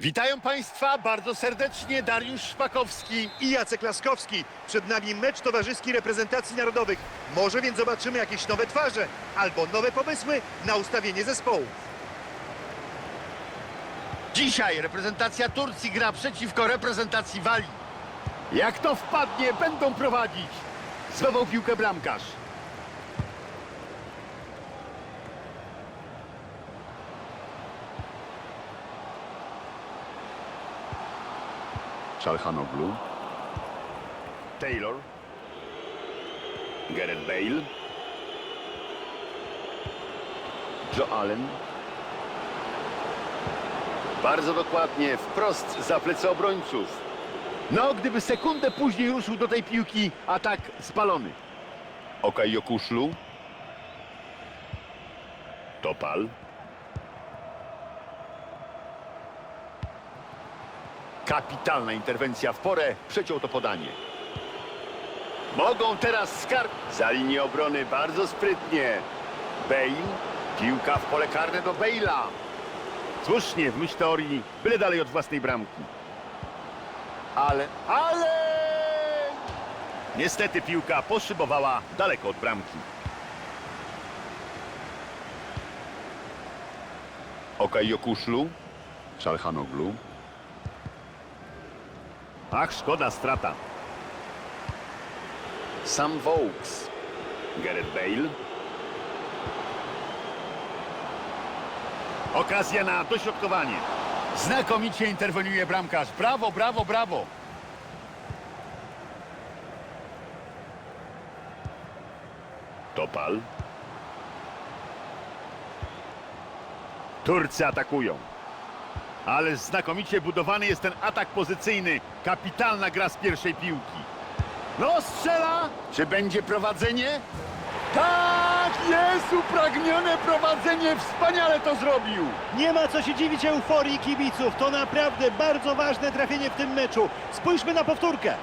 Witają Państwa bardzo serdecznie Dariusz Szpakowski. i Jacek Laskowski. Przed nami mecz towarzyski reprezentacji narodowych. Może więc zobaczymy jakieś nowe twarze albo nowe pomysły na ustawienie zespołu. Dzisiaj reprezentacja Turcji gra przeciwko reprezentacji Walii. Jak to wpadnie, będą prowadzić. Zdobył piłkę bramkarz. Szalhanoglu. Taylor. Gareth Bale. Joe Allen. Bardzo dokładnie, wprost za plecy obrońców. No, gdyby sekundę później ruszył do tej piłki, atak spalony. Okaj Jokuszlu. Topal. Kapitalna interwencja w porę, przeciął to podanie. Mogą teraz skarb za linię obrony bardzo sprytnie. Bale, piłka w pole karne do Bale'a. Słusznie, w myśl teorii, byle dalej od własnej bramki. Ale, ale... Niestety piłka poszybowała daleko od bramki. Okaj Jokuszlu, Szalhanoglu. Ach, szkoda, strata. Sam Vokes, Gareth Bale. Okazja na dośrodkowanie. Znakomicie interweniuje bramkarz. Brawo, brawo, brawo. Topal. Turcy atakują. Ale znakomicie budowany jest ten atak pozycyjny. Kapitalna gra z pierwszej piłki. No, strzela! Czy będzie prowadzenie? Tak, jest upragnione prowadzenie. Wspaniale to zrobił. Nie ma co się dziwić euforii kibiców. To naprawdę bardzo ważne trafienie w tym meczu. Spójrzmy na powtórkę.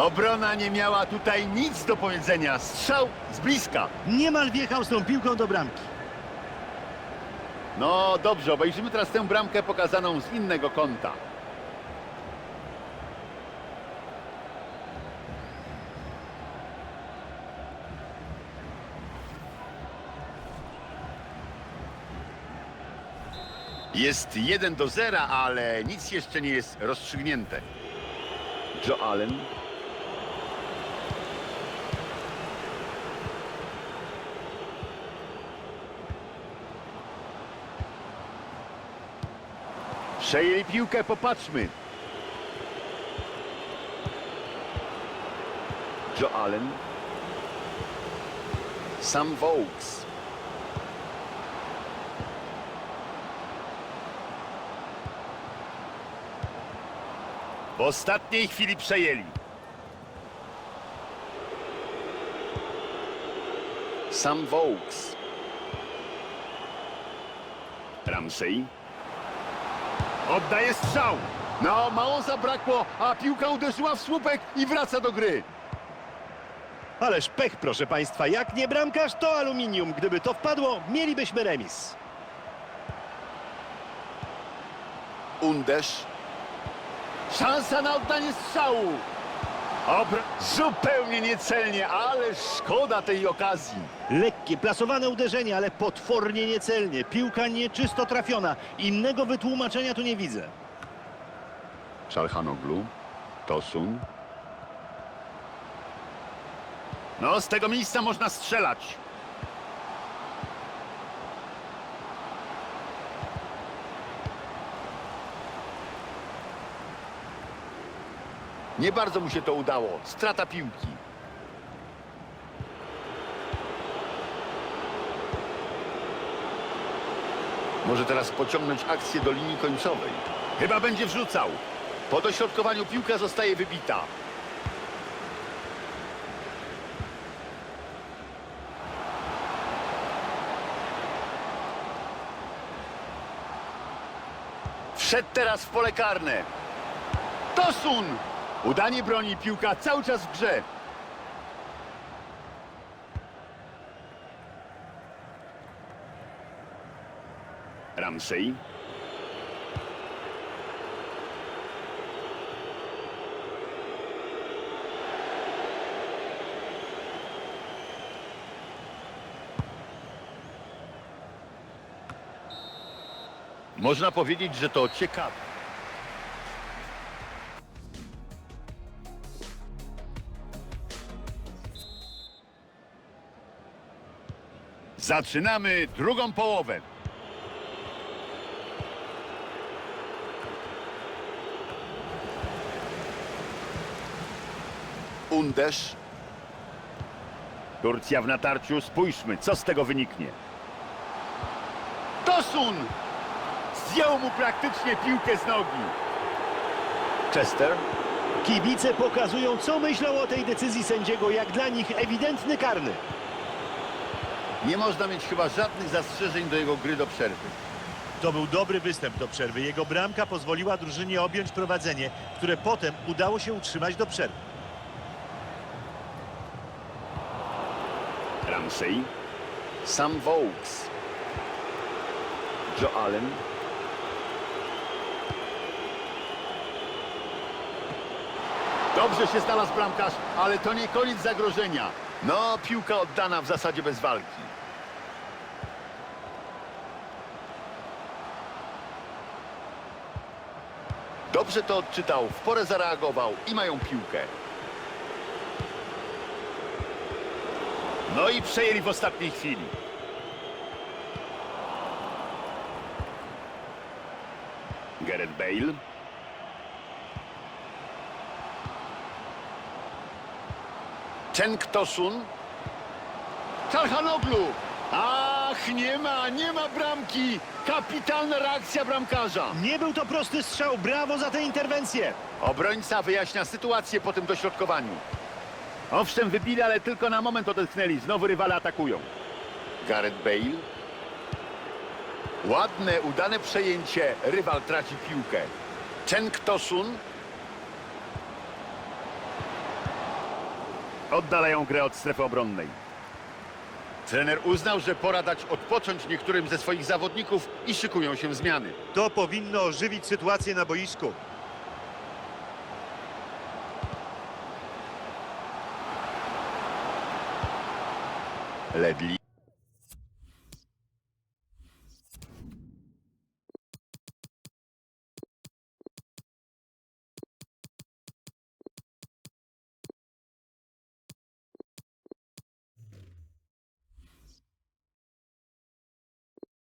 Obrona nie miała tutaj nic do powiedzenia. Strzał z bliska. Niemal wjechał z tą piłką do bramki. No dobrze, obejrzymy teraz tę bramkę pokazaną z innego kąta. Jest 1 do 0, ale nic jeszcze nie jest rozstrzygnięte. Joe Allen. Przejęli piłkę, popatrzmy. Joe Allen. Sam Vokes. W ostatniej chwili przejęli. Sam Vokes. Ramsey. Oddaje strzał. No, mało zabrakło, a piłka uderzyła w słupek i wraca do gry. Ależ pech, proszę Państwa. Jak nie bramkarz, to aluminium. Gdyby to wpadło, mielibyśmy remis. Uderz. Szansa na oddanie strzału. Obr zupełnie niecelnie, ale szkoda tej okazji. Lekkie, plasowane uderzenie, ale potwornie niecelnie. Piłka nieczysto trafiona. Innego wytłumaczenia tu nie widzę. Szalhanoglu, Tosun. No, z tego miejsca można strzelać. Nie bardzo mu się to udało. Strata piłki. Może teraz pociągnąć akcję do linii końcowej. Chyba będzie wrzucał. Po dośrodkowaniu piłka zostaje wybita. Wszedł teraz w pole karne. Tosun! Udanie broni, piłka cały czas w grze. Ramsey. Można powiedzieć, że to ciekawe. Zaczynamy drugą połowę. Uderz. Turcja w natarciu. Spójrzmy, co z tego wyniknie. Tosun! Zdjął mu praktycznie piłkę z nogi. Chester. Kibice pokazują, co myślą o tej decyzji sędziego, jak dla nich ewidentny karny. Nie można mieć chyba żadnych zastrzeżeń do jego gry do przerwy. To był dobry występ do przerwy. Jego bramka pozwoliła drużynie objąć prowadzenie, które potem udało się utrzymać do przerwy. Ramsey. Sam Vokes. Joe Allen. Dobrze się znalazł bramkarz, ale to nie koniec zagrożenia. No, piłka oddana w zasadzie bez walki. Dobrze to odczytał, w porę zareagował i mają piłkę. No i przejęli w ostatniej chwili. Gareth Bale. Cenk Tosun. Czarhanoglu. Ach, nie ma, nie ma bramki. Kapitalna reakcja bramkarza. Nie był to prosty strzał, brawo za tę interwencję. Obrońca wyjaśnia sytuację po tym dośrodkowaniu. Owszem, wybili, ale tylko na moment odetchnęli. Znowu rywale atakują. Gareth Bale. Ładne, udane przejęcie. Rywal traci piłkę. Cenk Tosun. Oddalają grę od strefy obronnej. Trener uznał, że pora dać odpocząć niektórym ze swoich zawodników i szykują się zmiany. To powinno ożywić sytuację na boisku. Ledli.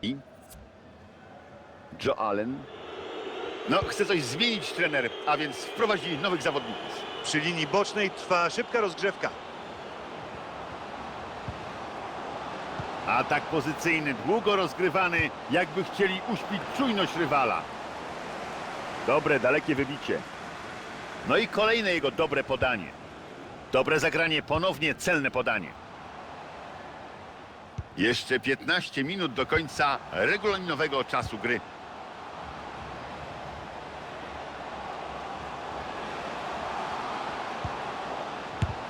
I Joe Allen. No, chce coś zmienić trener, a więc wprowadzi nowych zawodników. Przy linii bocznej trwa szybka rozgrzewka. Atak pozycyjny, długo rozgrywany, jakby chcieli uśpić czujność rywala. Dobre, dalekie wybicie. No i kolejne jego dobre podanie. Dobre zagranie, ponownie celne podanie. Jeszcze 15 minut do końca regulaminowego czasu gry.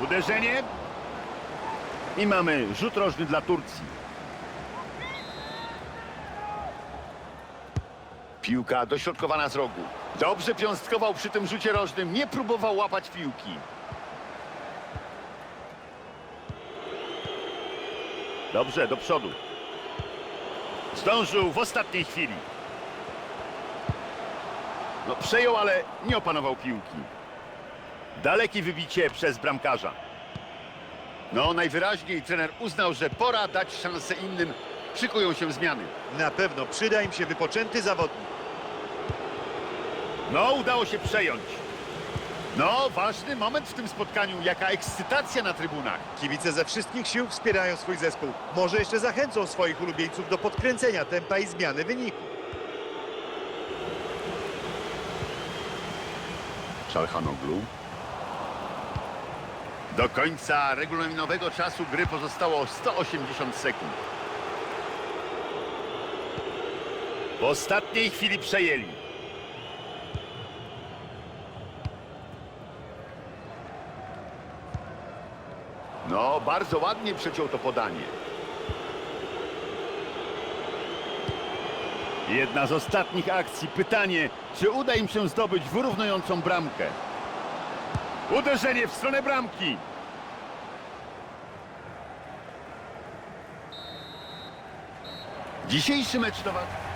Uderzenie. I mamy rzut rożny dla Turcji. Piłka dośrodkowana z rogu. Dobrze piąstkował przy tym rzucie rożnym. Nie próbował łapać piłki. Dobrze, do przodu. Zdążył w ostatniej chwili. No, przejął, ale nie opanował piłki. Dalekie wybicie przez bramkarza. No, najwyraźniej trener uznał, że pora dać szansę innym. Szykują się zmiany. Na pewno przyda im się wypoczęty zawodnik. No, udało się przejąć. No, ważny moment w tym spotkaniu. Jaka ekscytacja na trybunach. Kibice ze wszystkich sił wspierają swój zespół. Może jeszcze zachęcą swoich ulubieńców do podkręcenia tempa i zmiany wyniku. Szalhanoglu. Do końca regulaminowego czasu gry pozostało 180 sekund. W ostatniej chwili przejęli. No, bardzo ładnie przeciął to podanie. Jedna z ostatnich akcji. Pytanie, czy uda im się zdobyć wyrównującą bramkę? Uderzenie w stronę bramki. Dzisiejszy mecz towarzyszący.